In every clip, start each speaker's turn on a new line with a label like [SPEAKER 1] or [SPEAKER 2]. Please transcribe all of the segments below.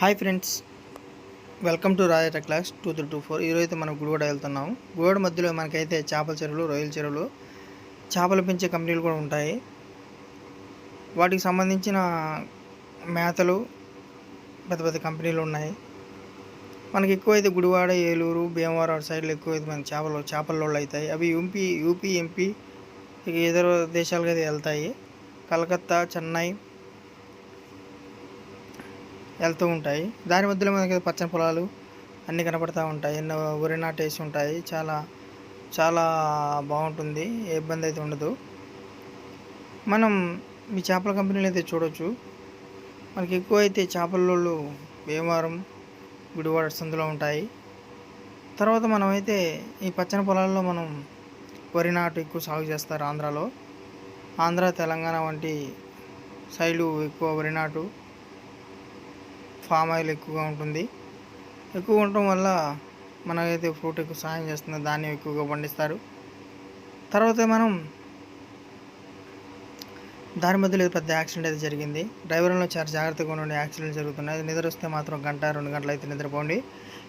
[SPEAKER 1] Hi friends. Welcome to రాయట class two three two four. ఈరోజు అయితే మనం గుడివాడ వెళ్తున్నాం. గుడివాడ మధ్యలో మనకైతే చేపల చెరువులు రొయ్యల చెరువులు చేపలు పెంచే కంపెనీలు కూడా ఉంటాయి. వాటికి సంబంధించిన మేతలు పెద్ద పెద్ద కంపెనీలు ఉన్నాయి. మనకి ఎక్కువైతే గుడివాడ ఏలూరు భీమవరం అటు సైడ్లో ఎక్కువైతే మన చేపలు చేపల అవుతాయి. అవి యూపీ యూపీ ఎంపీ ఇక ఇతర దేశాలకు అయితే వెళ్తాయి. కలకత్తా చెన్నై వెళ్తూ ఉంటాయి. దాని మధ్యలో మనకి పచ్చని పొలాలు అన్నీ కనపడతా ఉంటాయి. ఎన్నో వరి నాటేసి ఉంటాయి. చాలా చాలా బాగుంటుంది. ఏ ఇబ్బంది అయితే ఉండదు. మనం మీ చేపల కంపెనీలు అయితే చూడొచ్చు. మనకి ఎక్కువ అయితే చేపల భీమవరం గుడివాడ సందులో ఉంటాయి. తర్వాత మనమైతే ఈ పచ్చని పొలాల్లో మనం వరి నాటు ఎక్కువ సాగు చేస్తారు ఆంధ్రాలో. ఆంధ్ర తెలంగాణ వంటి శైలు ఎక్కువ వరి నాటు ఫామ్ ఆయిల్ ఎక్కువగా ఉంటుంది. ఎక్కువ ఉండటం వల్ల మనకైతే ఫ్రూట్ ఎక్కువ సాయం చేస్తుంది ధాన్యం ఎక్కువగా పండిస్తారు. తర్వాత మనం దాని మధ్యలో ఏదో పెద్ద యాక్సిడెంట్ అయితే జరిగింది. డ్రైవర్లో చాలా జాగ్రత్తగా ఉండండి యాక్సిడెంట్ జరుగుతున్నాయి. నిద్ర వస్తే మాత్రం గంట రెండు గంటలు అయితే నిద్రపోండి.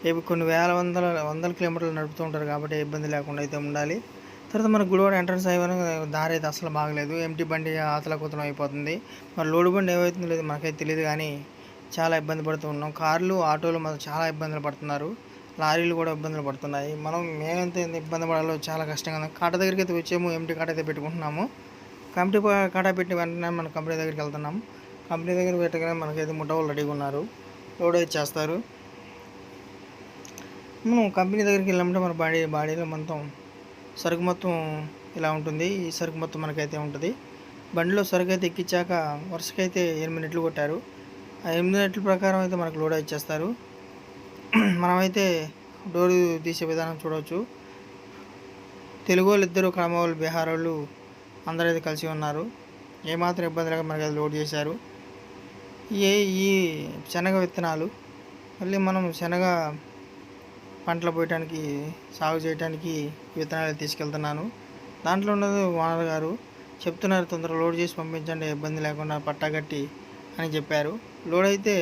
[SPEAKER 1] ఇవి కొన్ని వేల వందల వందల కిలోమీటర్లు నడుపుతూ ఉంటారు కాబట్టి ఇబ్బంది లేకుండా అయితే ఉండాలి. తర్వాత మన గుడివాడ ఎంట్రన్స్ అయ్యే దారి అయితే అసలు బాగలేదు. ఎంటీ బండి ఆతల కూతలం అయిపోతుంది. మరి లోడు బండి ఏమవుతుందో లేదు మనకైతే తెలియదు కానీ చాలా ఇబ్బంది పడుతూ ఉన్నాం. కార్లు ఆటోలు మనం చాలా ఇబ్బందులు పడుతున్నారు. లారీలు కూడా ఇబ్బందులు పడుతున్నాయి. మనం మేమెంత ఇబ్బంది పడాలో చాలా కష్టంగా ఉంది. కాట దగ్గరికి అయితే వచ్చాము ఎంటీ కాట అయితే పెట్టుకుంటున్నాము. కంపెనీ కాట పెట్టి వెంటనే మన కంపెనీ దగ్గరికి వెళ్తున్నాము కంపెనీ దగ్గర పెట్టగానే మనకైతే ముఠాలు రెడీగా ఉన్నారు. లోడ్ అయితే చేస్తారు మనం కంపెనీ దగ్గరికి వెళ్ళామంటే మన బాడీ బాడీలో మొత్తం సరుకు మొత్తం ఇలా ఉంటుంది. ఈ సరుకు మొత్తం మనకైతే ఉంటుంది. బండిలో సరుకు అయితే ఎక్కించాక వరుసకైతే ఎనిమిది నెట్లు కొట్టారు. ఎనిమిది నెట్ల ప్రకారం అయితే మనకు లోడ్ ఇచ్చేస్తారు. మనమైతే డోర్ తీసే విధానం చూడవచ్చు తెలుగు వాళ్ళు ఇద్దరు క్రమ వాళ్ళు బీహార్ వాళ్ళు అందరూ అయితే కలిసి ఉన్నారు. ఏమాత్రం ఇబ్బంది లేక మనకి అది లోడ్ చేశారు. ఏ ఈ శనగ విత్తనాలు మళ్ళీ మనం శనగ పంటలు పోయటానికి సాగు చేయడానికి విత్తనాలు తీసుకెళ్తున్నాను. దాంట్లో ఉన్నది ఓనర్ గారు చెప్తున్నారు తొందరగా లోడ్ చేసి పంపించండి ఇబ్బంది లేకుండా పట్టా కట్టి అని చెప్పారు. లోడ్ అయితే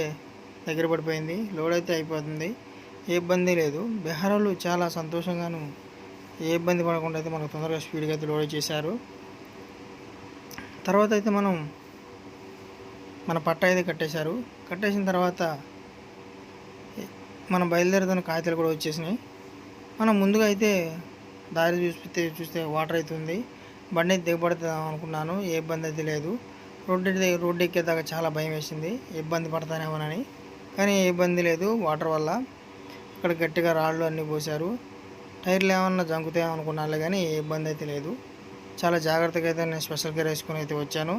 [SPEAKER 1] దగ్గర పడిపోయింది. లోడ్ అయితే అయిపోతుంది. ఏ ఇబ్బంది లేదు. బీహారాలు చాలా సంతోషంగాను ఏ ఇబ్బంది పడకుండా అయితే మనకు తొందరగా స్పీడ్గా అయితే లోడ్ చేశారు. తర్వాత అయితే మనం మన పట్ట అయితే కట్టేశారు. కట్టేసిన తర్వాత మనం బయలుదేరుతున్న కాగితాలు కూడా వచ్చేసినాయి. మనం ముందుగా అయితే దారి చూస్తే చూస్తే వాటర్ అవుతుంది. బండి అయితే దిగబడుతుందాం అనుకున్నాను. ఏ ఇబ్బంది అయితే లేదు. రోడ్డు దగ్గర రోడ్డు ఎక్కేదాకా చాలా భయం వేసింది. ఇబ్బంది పడతానేమోనని. కానీ ఏ ఇబ్బంది లేదు వాటర్ వల్ల. అక్కడ గట్టిగా రాళ్ళు అన్నీ పోసారు టైర్లు ఏమన్నా జంకుతాయేమో అనుకున్నాను కానీ ఏ ఇబ్బంది అయితే లేదు. చాలా జాగ్రత్తగా అయితే నేను స్పెషల్ కేర్ వేసుకుని అయితే వచ్చాను.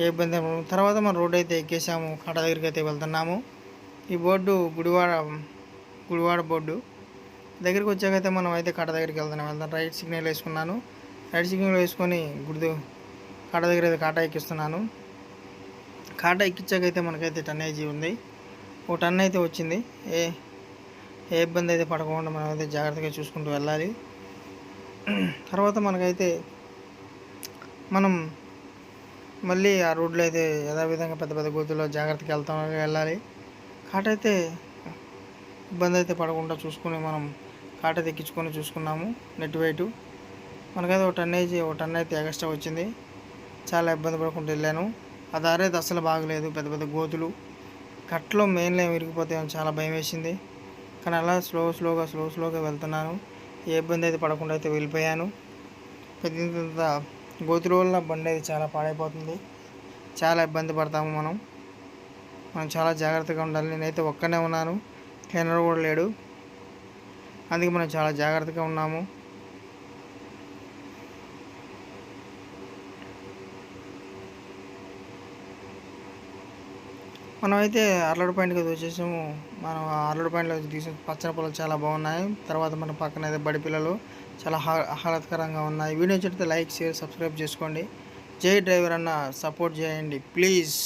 [SPEAKER 1] ఏ ఇబ్బంది తర్వాత మనం రోడ్డు అయితే ఎక్కేసాము. కాట దగ్గరికి అయితే వెళ్తున్నాము. ఈ బోర్డు గుడివాడ గుడివాడ బోర్డు. దగ్గరికి వచ్చాకైతే మనం అయితే కాట దగ్గరికి వెళ్తున్నాం. వెళ్తాం రైట్ సిగ్నల్ వేసుకున్నాను. రైట్ సిగ్నల్ వేసుకొని గుడి కాట దగ్గర అయితే కాటా ఎక్కిస్తున్నాను. కాటా ఎక్కించాకైతే మనకైతే టన్నేజీ ఉంది. ఓ టన్ అయితే వచ్చింది. ఏ ఏ ఇబ్బంది అయితే పడకుండా మనం అయితే జాగ్రత్తగా చూసుకుంటూ వెళ్ళాలి. తర్వాత మనకైతే మనం మళ్ళీ ఆ రోడ్లో అయితే యథావిధంగా పెద్ద పెద్ద గోతుల్లో జాగ్రత్తగా వెళ్తాం వెళ్ళాలి. కాట అయితే ఇబ్బంది అయితే పడకుండా చూసుకుని మనం కాట తెచ్చుకొని చూసుకున్నాము నెట్ వెయిట్ మనకైతే ఒక టన్నేజ్ ఒక టన్ అయితే ఎక్స్ట్రా వచ్చింది. చాలా ఇబ్బంది పడకుండా వెళ్ళాను. ఆ దారి అయితే అస్సలు బాగలేదు. పెద్ద పెద్ద గోతులు. కట్లో మెయిన్లో విరిగిపోతాయని చాలా భయం వేసింది. కానీ అలా స్లో స్లోగా స్లో స్లోగా వెళ్తున్నాను. ఏ ఇబ్బంది అయితే పడకుండా అయితే వెళ్ళిపోయాను. పెద్ద పెద్ద గోతుల వల్ల బండి అయితే చాలా పాడైపోతుంది. చాలా ఇబ్బంది పడతాము మనం. మనం చాలా జాగ్రత్తగా ఉండాలి. నేనైతే ఒక్కనే ఉన్నాను. క్లీనర్ కూడా లేడు. అందుకే మనం చాలా జాగ్రత్తగా ఉన్నాము. మనమైతే అయితే అర్లడ్ పాయింట్కి వచ్చేసాము. మనం అర్లడ్ పాయింట్లో తీసిన పచ్చని పొలాలు చాలా బాగున్నాయి. తర్వాత మన పక్కన అయితే బడి పిల్లలు చాలా ఆహ్లాదకరంగా ఉన్నాయి. వీడియో చెప్తే లైక్ షేర్ సబ్స్క్రైబ్ చేసుకోండి. జై డ్రైవర్ అన్న సపోర్ట్ చేయండి. ప్లీజ్.